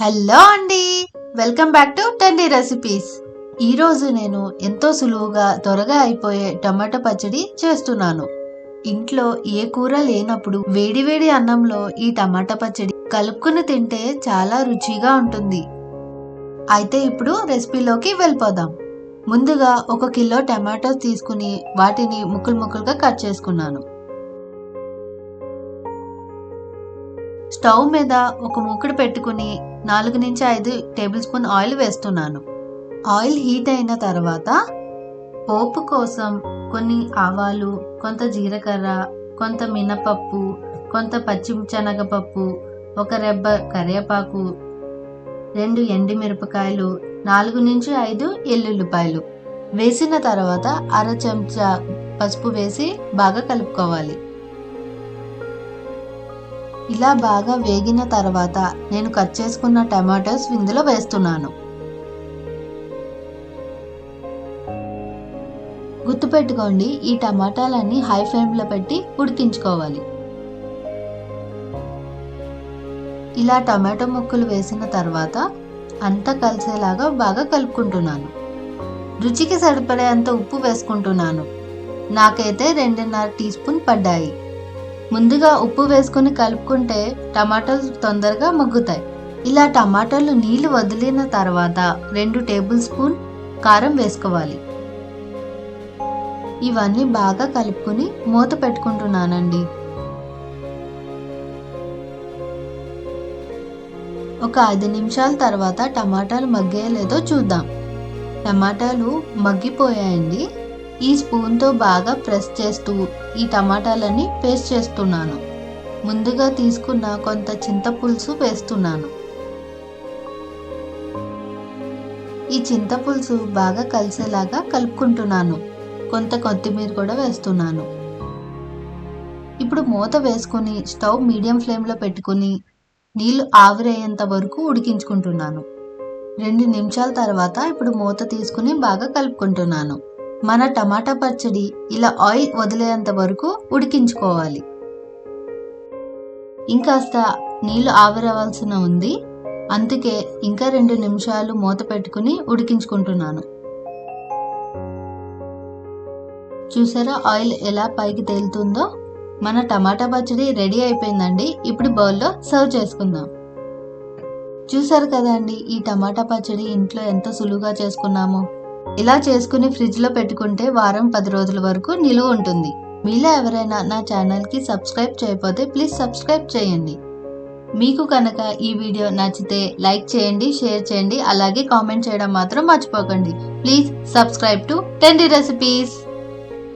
Hello అండి. Welcome back to trendy recipes. ఈరోజు నేను ఎంతో సులువుగా త్వరగా అయిపోయే టమాటో పచ్చడి చేస్తున్నాను. ఇంట్లో ఏ కూర లేనప్పుడు వేడివేడి అన్నంలో ఈ టమాటా పచ్చడి కలుపుకుని తింటే చాలా రుచిగా ఉంటుంది. అయితే ఇప్పుడు రెసిపీలోకి వెళ్ళిపోదాం. ముందుగా ఒక కిలో టమాటోస్ తీసుకుని వాటిని ముక్కలు ముక్కలుగా కట్ చేసుకున్నాను. స్టవ్ మీద ఒక మూకుడు పెట్టుకుని నాలుగు నుంచి ఐదు టేబుల్ స్పూన్ ఆయిల్ వేస్తున్నాను. ఆయిల్ హీట్ అయిన తర్వాత పోపు కోసం కొన్ని ఆవాలు కొంత జీలకర్ర కొంత మినపప్పు కొంత పచ్చిశనగపప్పు ఒక రెబ్బ కరివేపాకు రెండు ఎండిమిరపకాయలు నాలుగు నుంచి ఐదు ఎల్లుల్లిపాయలు. వేసిన తర్వాత అర చెంచా పసుపు వేసి బాగా కలుపుకోవాలి. ఇలా బాగా వేగిన తర్వాత నేను కట్ చేసుకున్న టమాటోస్ ఇందులో వేస్తున్నాను. గుర్తుపెట్టుకోండి ఈ టమాటాలన్నీ హై ఫ్లేమ్లో పెట్టి ఉడికించుకోవాలి. ఇలా టమాటో ముక్కలు వేసిన తర్వాత అంతా కలిసేలాగా బాగా కలుపుకుంటున్నాను. రుచికి సరిపడేంత ఉప్పు వేసుకుంటున్నాను. నాకైతే రెండున్నర టీ స్పూన్ పడ్డాయి. ముందుగా ఉప్పు వేసుకుని కలుపుకుంటే టమాటాలు తొందరగా మగ్గుతాయి. ఇలా టమాటాలు నీళ్ళు వదిలిన తర్వాత రెండు టేబుల్ స్పూన్ కారం వేసుకోవాలి. ఇవన్నీ బాగా కలుపుకుని మూత పెట్టుకుంటున్నానండి. ఒక ఐదు నిమిషాల తర్వాత టమాటాలు మగ్గేయలేదో చూద్దాం. టమాటాలు మగ్గిపోయాయండి. ఈ స్పూన్తో బాగా ప్రెస్ చేస్తూ ఈ టమాటాలని పేస్ట్ చేస్తున్నాను. ముందుగా తీసుకున్న కొంత చింతపులుసు వేస్తున్నాను. ఈ చింతపులుసు బాగా కలిసేలాగా కలుపుకుంటున్నాను. కొంత కొత్తిమీర కూడా వేస్తున్నాను. ఇప్పుడు మూత వేసుకుని స్టవ్ మీడియం ఫ్లేమ్లో పెట్టుకుని నీళ్ళు ఆవిరయ్యేంత వరకు ఉడికించుకుంటున్నాను. రెండు నిమిషాల తర్వాత ఇప్పుడు మూత తీసుకుని బాగా కలుపుకుంటున్నాను. మన టమాటా పచ్చడి ఇలా ఆయిల్ వదిలేంత వరకు ఉడికించుకోవాలి. ఇంకాస్త నీళ్ళు ఆవిరవలసిన ఉంది. అందుకే ఇంకా రెండు నిమిషాలు మూత పెట్టుకుని ఉడికించుకుంటున్నాను. చూసారా ఆయిల్ ఎలా పైకి తేలుతుందో? మన టమాటా పచ్చడి రెడీ అయిపోయిందండి. ఇప్పుడు బౌల్లో సర్వ్ చేసుకుందాం. చూసారు కదండి ఈ టమాటా పచ్చడి ఇంట్లో ఎంత సులువుగా చేసుకున్నామో? ఇలా చేసుకుని ఫ్రిడ్జ్లో పెట్టుకుంటే వారం పది రోజుల వరకు నిలువ ఉంటుంది. మీలో ఎవరైనా నా ఛానల్కి సబ్స్క్రైబ్ చేయకపోతే ప్లీజ్ సబ్స్క్రైబ్ చేయండి. మీకు కనుక ఈ వీడియో నచ్చితే లైక్ చేయండి షేర్ చేయండి అలాగే కామెంట్ చేయడం మాత్రం మర్చిపోకండి. Please subscribe to trendy recipes